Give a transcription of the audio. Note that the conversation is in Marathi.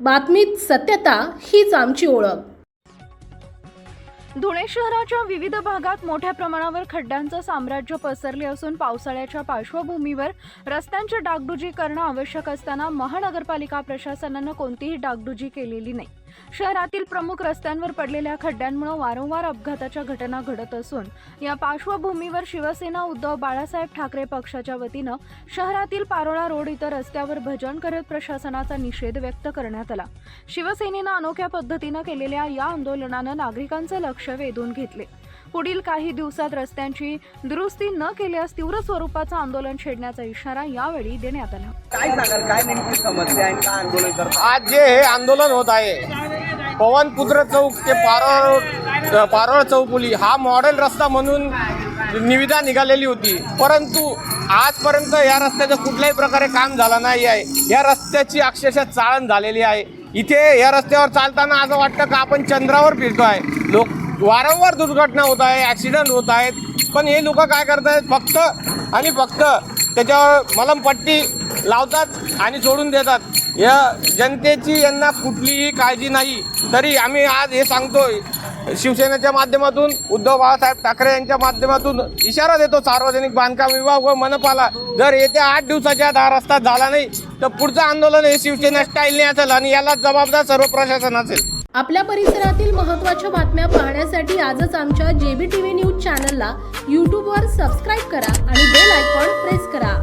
बातमीत सत्यता हीच आमची ओळख. धुळे शहराच्या विविध भागात मोठ्या प्रमाणावर खड्ड्यांचं साम्राज्य पसरले असून पावसाळ्याच्या पार्श्वभूमीवर रस्त्यांची डागडुजी करणं आवश्यक असताना महानगरपालिका प्रशासनानं कोणतीही डागडुजी केलेली नाही. शहरातील प्रमुख रस्त्यांवर पडलेल्या खड्ड्यांमुळे वारंवार अपघाताच्या घटना घडत असून या पार्श्वभूमीवर शिवसेना उद्धव बाळासाहेब ठाकरे पक्षाच्या वतीनं शहरातील पारोळा रोड इथं रस्त्यावर भजन करत प्रशासनाचा निषेध व्यक्त करण्यात आला. शिवसेनेनं अनोख्या पद्धतीनं केलेल्या या आंदोलनानं नागरिकांचं लक्ष वेधून घेतले. पुढील काही दिवसात रस्त्यांची दुरुस्ती न केल्यास तीव्र स्वरूपाचं आंदोलन छेडण्याचा इशारा यावेळी देण्यात आला. काय सांगाल? काय नेमकी समस्या आहे आणि काय आंदोलन आज जे हे आंदोलन होत आहे पवनपुत्र चौक ते पारोळ पारोळ चौकुली हा मॉडेल रस्ता म्हणून निविदा निघालेली होती. परंतु आजपर्यंत या रस्त्याचं कुठल्याही प्रकारे काम झालं नाही आहे. या रस्त्याची अक्षरशः चाळण झालेली आहे. इथे या रस्त्यावर चालताना असं वाटतं का आपण चंद्रावर फिरतो आहे लोक वारंवार दुर्घटना होत आहे ॲक्सिडेंट होत आहेत. पण हे लोक काय करत आहेत फक्त आणि फक्त त्याच्यावर मलमपट्टी लावतात आणि सोडून देतात. या जनतेची यांना कुठलीही काळजी नाही. तरी आम्ही आज हे सांगतोय शिवसेनेच्या माध्यमातून उद्धव बाळासाहेब ठाकरे यांच्या माध्यमातून इशारा देतो सार्वजनिक बांधकाम विभाग व मनपाला. जर येत्या आठ दिवसाच्या दहा रस्ता झाला नाही तर पुढचं आंदोलन हे शिवसेना स्टाईलने असेल आणि याला जबाबदार सर्व प्रशासन असेल. आपल्या परिसरातील महत्त्वाच्या बातम्या पाहण्यासाठी आजच आमच्या जेबी टी व्ही न्यूज चॅनलला यूट्यूबवर सबस्क्राईब करा आणि बेल आयकॉन प्रेस करा.